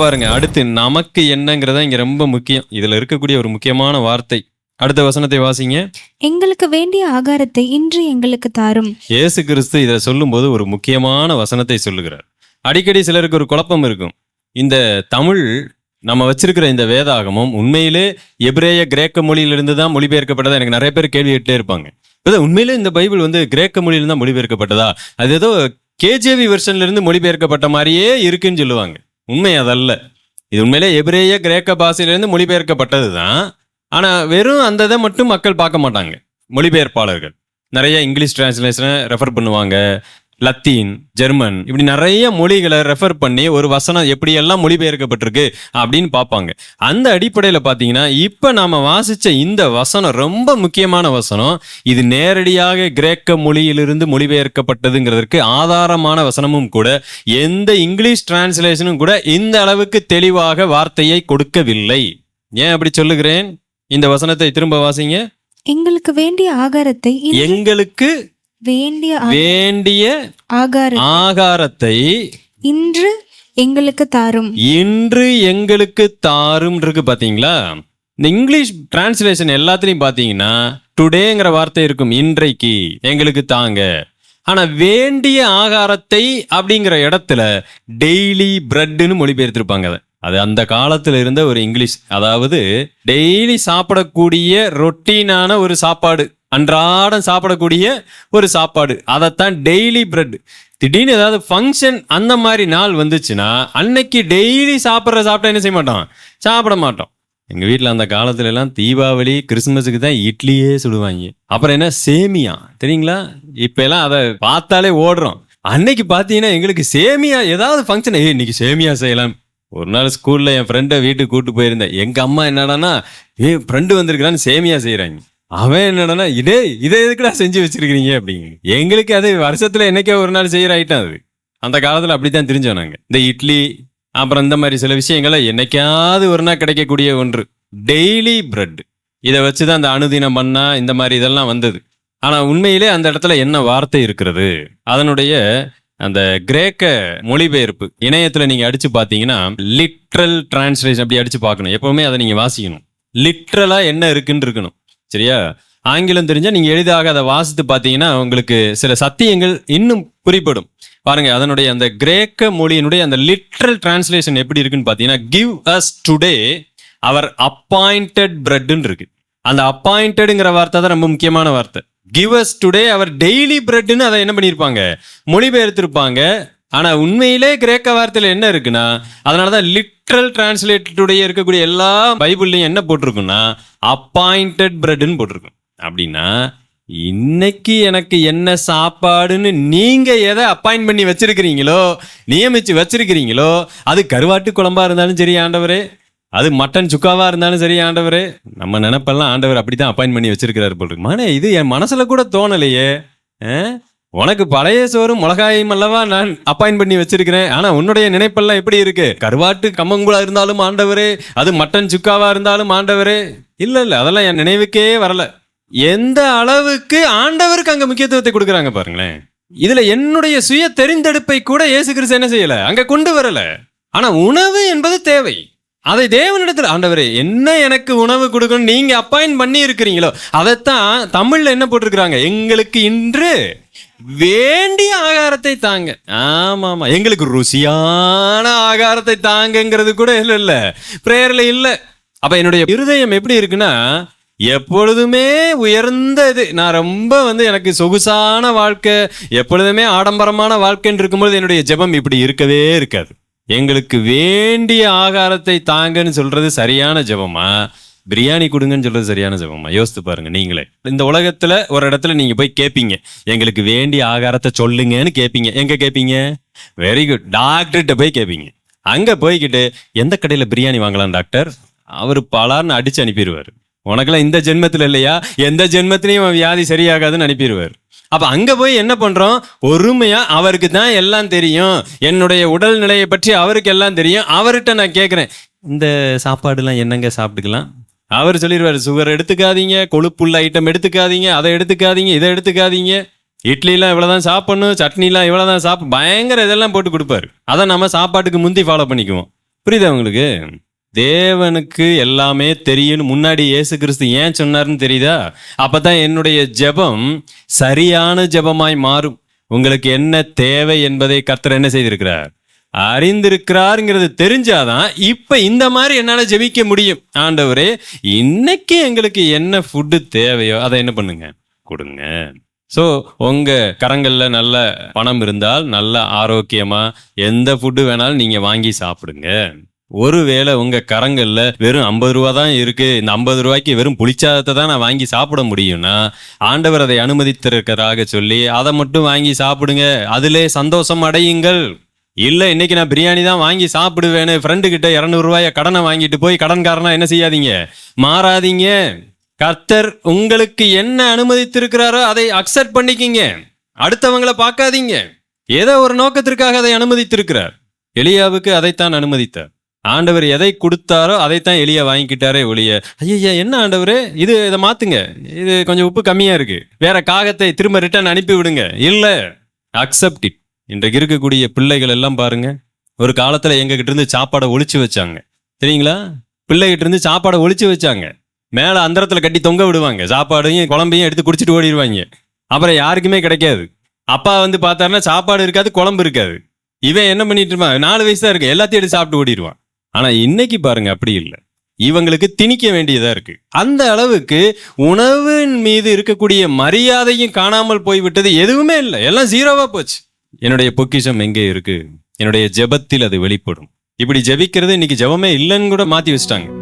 பாருங்க அடுத்து நமக்கு என்னங்கிறதா இங்க ரொம்ப முக்கியம். இதுல இருக்கக்கூடிய ஒரு முக்கியமான வார்த்தை. அடுத்த வசனத்தை வாசிங்க. எங்களுக்கு வேண்டிய ஆகாரத்தை இன்று எங்களுக்கு தாரும். இயேசு கிறிஸ்து இதை சொல்லும்போது ஒரு முக்கியமான வசனத்தை சொல்லுகிறார். அடிக்கடி சிலருக்கு ஒரு குழப்பம் இருக்கும். இந்த தமிழ் நம்ம வச்சிருக்கிற இந்த வேதாகமம் உண்மையிலே எபிரேய கிரேக்க மொழியிலிருந்து தான் மொழிபெயர்க்கப்பட்டதா? எனக்கு நிறைய பேர் கேள்வி கேட்டே இருப்பாங்க. இது உண்மையிலே இந்த பைபிள் வந்து கிரேக்க மொழியிலிருந்து தான் மொழிபெயர்க்கப்பட்டதா? அது ஏதோ கேஜேவி வெர்ஷன்ல இருந்து மொழிபெயர்க்கப்பட்ட மாதிரியே இருக்குன்னு சொல்லுவாங்க. உண்மை அதல்ல. இது உண்மையிலே எபிரேய கிரேக்க பாஷையிலிருந்து மொழிபெயர்க்கப்பட்டது தான் ஆனால் வெறும் அந்த இதை மட்டும் மக்கள் பார்க்க மாட்டாங்க. மொழிபெயர்ப்பாளர்கள். நிறைய இங்கிலீஷ் டிரான்ஸ்லேஷனை ரெஃபர் பண்ணுவாங்க. லத்தீன் ஜெர்மன் இப்படி நிறைய மொழிகளை ரெஃபர் பண்ணி ஒரு வசனம் எப்படியெல்லாம் மொழிபெயர்க்கப்பட்டிருக்கு அப்படின்னு பார்ப்பாங்க. அந்த அடிப்படையில் பார்த்தீங்கன்னா இப்போ நாம வாசிச்ச இந்த வசனம் ரொம்ப முக்கியமான வசனம். இது நேரடியாக கிரேக்க மொழியிலிருந்து மொழிபெயர்க்கப்பட்டதுங்கிறதுக்கு ஆதாரமான வசனமும் கூட எந்த இங்கிலீஷ் டிரான்ஸ்லேஷனும் கூட இந்த அளவுக்கு தெளிவாக வார்த்தையை கொடுக்கவில்லை. ஏன் அப்படி சொல்லுகிறேன்? இந்த வசனத்தை திரும்ப வாசிங்க. எங்களுக்கு வேண்டிய ஆகாரத்தை எங்களுக்கு வேண்டிய வேண்டிய ஆகாரத்தை இன்று எங்களுக்கு தாரும். இன்று எங்களுக்கு தாரும் இருக்கு பாத்தீங்களா? இந்த இங்கிலீஷ் டிரான்ஸ்லேஷன் எல்லாத்துலயும் பாத்தீங்கன்னா டுடேங்கிற வார்த்தை இருக்கும் இன்றைக்கு எங்களுக்கு தாங்க. ஆனா வேண்டிய ஆகாரத்தை அப்படிங்கிற இடத்துல டெய்லி பிரெட்னு மொழிபெயர்த்திருப்பாங்க அதை. அது அந்த காலத்துல இருந்த ஒரு இங்கிலீஷ். அதாவது டெய்லி சாப்பிடக்கூடிய ரொட்டீனான ஒரு சாப்பாடு. அன்றாடம் சாப்பிடக்கூடிய ஒரு சாப்பாடு. அதைத்தான் டெய்லி பிரெட் திடீர்னு ஏதாவது ஃபங்க்ஷன் அந்த மாதிரி நாள் வந்துச்சுன்னா அன்னைக்கு டெய்லி சாப்பிட்ற சாப்பிட்டா என்ன செய்ய மாட்டோம் சாப்பிட மாட்டோம் எங்கள் வீட்டில் அந்த காலத்துல எல்லாம் தீபாவளி கிறிஸ்மஸுக்கு தான் இட்லியே சுடுவாங்க. அப்புறம் என்ன? சேமியா. தெரியுங்களா? இப்போ எல்லாம் அதை பார்த்தாலே ஓடுறோம். அன்னைக்கு பார்த்தீங்கன்னா எங்களுக்கு சேமியா ஏதாவது ஃபங்க்ஷன் ஏய் இன்னைக்கு சேமியா செய்யலாம். ஒரு நாள் ஸ்கூலில் என் ஃப்ரெண்டை வீட்டுக்கு கூப்பிட்டு போயிருந்தேன். எங்கள் அம்மா என்னடான்னா ஏ ஃப்ரெண்டு வந்திருக்கிறான்னு சேமியா செய்கிறாங்க அவன் என்னடான்னா இதே இதை எதுக்குடா செஞ்சு வச்சிருக்கீங்க அப்படிங்க. எங்களுக்கு அது வருஷத்துல என்னைக்கே ஒரு நாள் செய்யற ஐட்டம் அது. அந்த காலத்துல அப்படித்தான் தெரிஞ்சோம் நாங்க. இந்த இட்லி அப்புறம் இந்த மாதிரி சில விஷயங்களை என்னைக்காவது ஒரு நாள் கிடைக்கக்கூடிய ஒன்று. Daily bread. இதை வச்சுதான் அந்த அனுதினம் பண்ணா இந்த மாதிரி இதெல்லாம் வந்தது. ஆனா உண்மையிலே அந்த இடத்துல என்ன வார்த்தை இருக்கிறது? அதனுடைய அந்த கிரேக்க மொழிபெயர்ப்பு. இணையத்துல நீங்க அடிச்சு பார்த்தீங்கன்னா லிட்ரல் டிரான்ஸ்லேஷன் அப்படி அடிச்சு பார்க்கணும். எப்பவுமே அதை நீங்க வாசிக்கணும். லிட்ரலா என்ன இருக்குன்னு இருக்கணும். சரியா? ஆங்கிலம் தெரிஞ்சா நீங்க எளிதாக அதை வாசித்து பார்த்தீங்கன்னா உங்களுக்கு சில சத்தியங்கள் இன்னும் குறிப்படும். பாருங்க அதனுடைய அந்த கிரேக்க மொழியினுடைய அந்த லிட்ரல் டிரான்ஸ்லேஷன் எப்படி இருக்குன்னு பார்த்தீங்கன்னா give us today our appointed பிரெட்னு இருக்கு. அந்த அப்பாயிண்டடுங்கிற வார்த்தை தான் ரொம்ப முக்கியமான வார்த்தை. Give us today our daily பிரெட்னு அதை என்ன பண்ணியிருப்பாங்க? மொழிபெயர்த்திருப்பாங்க. ஆனா உண்மையிலே கிரேக்க வார்த்தையில என்ன இருக்குன்னா அதனாலதான் லிட்ரல் டிரான்ஸ்லேட்டுடைய இருக்கக்கூடிய எல்லா பைபிள்லையும் என்ன போட்டிருக்குன்னா அப்பாயிண்டட் பிரெட்னு போட்டிருக்கும். அப்படின்னா இன்னைக்கு எனக்கு என்ன சாப்பாடுன்னு நீங்க எதை அப்பாயிண்ட் பண்ணி வச்சிருக்கிறீங்களோ நியமிச்சு வச்சிருக்கிறீங்களோ அது கருவாட்டு குழம்பா இருந்தாலும் சரி ஆண்டவரே. அது மட்டன் சுக்காவா இருந்தாலும் சரி ஆண்டவரே. நம்ம நினைப்பெல்லாம் ஆண்டவர் அப்படித்தான் அப்பாயிண்ட் பண்ணி வச்சிருக்கிறாரு போல் இருக்கு. இது என் மனசுல கூட தோணலையே. ஆ? உனக்கு பழைய சோறும் மிளகாயும் அல்லவா நான் அப்பாயின் பண்ணி வச்சிருக்கிறேன். ஆனா உன்னுடைய நினைப்பெல்லாம் எப்படி இருக்கு? கருவாட்டு கம்மங்குழா இருந்தாலும் ஆண்டவரே அது மட்டன் சுக்காவா இருந்தாலும் ஆண்டவரே. இல்ல இல்ல அதெல்லாம் என் நினைவுக்கே வரல. எந்த அளவுக்கு ஆண்டவருக்கு அங்க முக்கியத்துவத்தை கொடுக்குறாங்க பாருங்களேன். இதுல என்னுடைய சுய தெரிந்தெடுப்பை கூட இயேசு கிறிஸ்து என்ன செய்யல? அங்க கொண்டு வரல. ஆனா உணவு என்பது தேவை. அதை தேவனிடத்தில் ஆண்டவரே என்ன எனக்கு உணவு கொடுக்கணும் நீங்க அப்பாயின் பண்ணி இருக்கிறீங்களோ அதைத்தான் தமிழ்ல என்ன போட்டிருக்கிறாங்க? எங்களுக்கு இன்று வேண்டிய ஆகாரத்தை தாங்க. ஆமா ஆமா எங்களுக்கு ருசியான ஆகாரத்தை தாங்கங்கிறது கூட இல்ல இல்ல. பிரேயர்ல இல்ல. அப்ப என்னுடைய இருதயம் எப்படி இருக்குன்னா எப்பொழுதுமே உயர்ந்த இது நான் ரொம்ப வந்து எனக்கு சொகுசான வாழ்க்கை எப்பொழுதுமே ஆடம்பரமான வாழ்க்கைன்னு இருக்கும்போது என்னுடைய ஜெபம் இப்படி இருக்கவே இருக்காது. எங்களுக்கு வேண்டிய ஆகாரத்தை தாங்கன்னு சொல்றது சரியான ஜெபமா? பிரியாணி கொடுங்கன்னு சொல்றது சரியான ஜபமா? யோசித்து பாருங்க நீங்களே. இந்த உலகத்துல ஒரு இடத்துல நீங்க போய் கேட்பீங்க எங்களுக்கு வேண்டிய ஆகாரத்தை சொல்லுங்கன்னு கேட்பீங்க எங்க கேட்பீங்க வெரி குட் டாக்டர்கிட்ட போய் கேட்பீங்க அங்க போய்கிட்டு எந்த கடையில பிரியாணி வாங்கலாம் டாக்டர் அவர் பலார்னு அடிச்சு அனுப்பிடுவார் உனக்குலாம் இந்த ஜென்மத்தில் இல்லையா? எந்த ஜென்மத்திலையும் வியாதி சரியாகாதுன்னு அனுப்பிடுவார் அப்போ அங்கே போய் என்ன பண்ணுறோம் பொறுமையா அவருக்கு தான் எல்லாம் தெரியும். என்னுடைய உடல் நிலையை பற்றி அவருக்கு எல்லாம் தெரியும். அவர்கிட்ட நான் கேட்குறேன் இந்த சாப்பாடுலாம் என்னங்க சாப்பிட்டுக்கலாம்? அவர் சொல்லிடுவார் சுகர் எடுத்துக்காதீங்க கொழுப்புள்ள ஐட்டம் எடுத்துக்காதீங்க அதை எடுத்துக்காதீங்க இதை எடுத்துக்காதீங்க. இட்லிலாம் இவ்வளவுதான் சாப்பிடணும் சட்னிலாம் இவ்வளவுதான் சாப்பிட பயங்கர இதெல்லாம் போட்டு கொடுப்பாரு. அதை நம்ம சாப்பாட்டுக்கு முந்தி ஃபாலோ பண்ணிக்குவோம். புரியுதா உங்களுக்கு? தேவனுக்கு எல்லாமே தெரியும்னு முன்னாடி இயேசு கிறிஸ்து ஏன் சொன்னார்னு தெரியுதா? அப்போ தான் என்னுடைய ஜெபம் சரியான ஜெபமாய் மாறும். உங்களுக்கு என்ன தேவை என்பதை கர்த்தர் என்ன செய்திருக்கிறார்? அறிந்திருக்கிறாருங்கிறது தெரிஞ்சாதான் இப்போ இந்த மாதிரி என்னால் ஜெபிக்க முடியும். ஆண்டவரே இன்னைக்கு எங்களுக்கு என்ன ஃபுட்டு தேவையோ அதை என்ன பண்ணுங்க? கொடுங்க. ஸோ உங்கள் கரங்களில் நல்ல பணம் இருந்தால் நல்ல ஆரோக்கியமாக எந்த ஃபுட்டு வேணாலும் நீங்கள் வாங்கி சாப்பிடுங்க. ஒருவேளை உங்கள் கரங்களில் வெறும் ஐம்பது ரூபா தான் இருக்குது இந்த ஐம்பது ரூபாய்க்கு வெறும் புளிச்சாதத்தை தான் நான் வாங்கி சாப்பிட முடியும்னா ஆண்டவர் அதை அனுமதித்திருக்கிறதாக சொல்லி அதை மட்டும் வாங்கி சாப்பிடுங்க. அதிலே சந்தோஷம் அடையுங்கள். இல்லை இன்னைக்கு நான் பிரியாணி தான் வாங்கி சாப்பிடுவேன்னு ஃப்ரெண்டு கிட்ட இரநூறு ரூபாய கடனை வாங்கிட்டு போய் கடன்காரனா என்ன செய்யாதீங்க? மாறாதீங்க. கர்த்தர் உங்களுக்கு என்ன அனுமதித்திருக்கிறாரோ அதை அக்செப்ட் பண்ணிக்கிங்க. அடுத்தவங்களை பார்க்காதீங்க. ஏதோ ஒரு நோக்கத்திற்காக அதை அனுமதித்திருக்கிறார். எளியாவுக்கு அதைத்தான் அனுமதித்தார். ஆண்டவர் எதை கொடுத்தாரோ அதைத்தான் எளியா வாங்கிக்கிட்டாரே ஒளிய ஐயா என்ன ஆண்டவரே? இது இதை மாத்துங்க. இது கொஞ்சம் உப்பு கம்மியா இருக்கு. வேற காகத்தை திரும்ப ரிட்டர்ன் அனுப்பி விடுங்க இல்லை அக்செப்ட் இட் இன்றைக்கு இருக்கக்கூடிய பிள்ளைகள் எல்லாம் பாருங்க ஒரு காலத்தில் எங்ககிட்ட இருந்து சாப்பாடை ஒழிச்சு வச்சாங்க. சரிங்களா பிள்ளைகிட்ட இருந்து சாப்பாடை ஒழிச்சு வச்சாங்க. மேலே அந்தரத்தில் கட்டி தொங்க விடுவாங்க. சாப்பாடையும் குழம்பையும் எடுத்து குடிச்சிட்டு ஓடிடுவாங்க. அப்புறம் யாருக்குமே கிடைக்காது. அப்பா வந்து பார்த்தாருன்னா சாப்பாடு இருக்காது குழம்பு இருக்காது. இவன் என்ன பண்ணிட்டு இருப்பான்? நாலு வயசு தான் இருக்கு. எல்லாத்தையும் எடுத்து சாப்பிட்டு ஓடிடுவான். ஆனால் இன்னைக்கு பாருங்க அப்படி இல்லை. இவங்களுக்கு திணிக்க வேண்டியதா இருக்கு. அந்த அளவுக்கு உணவின் மீது இருக்கக்கூடிய மரியாதையும் காணாமல் போய்விட்டது எதுவுமே இல்லை. எல்லாம் ஜீரோவா போச்சு. என்னுடைய பொக்கிஷம் எங்கே இருக்கு? என்னுடைய ஜெபத்தில் அது வெளிப்படும். இப்படி ஜெபிக்கிறது இன்னைக்கு ஜெபமே இல்லைன்னு கூட மாத்தி வச்சிட்டாங்க.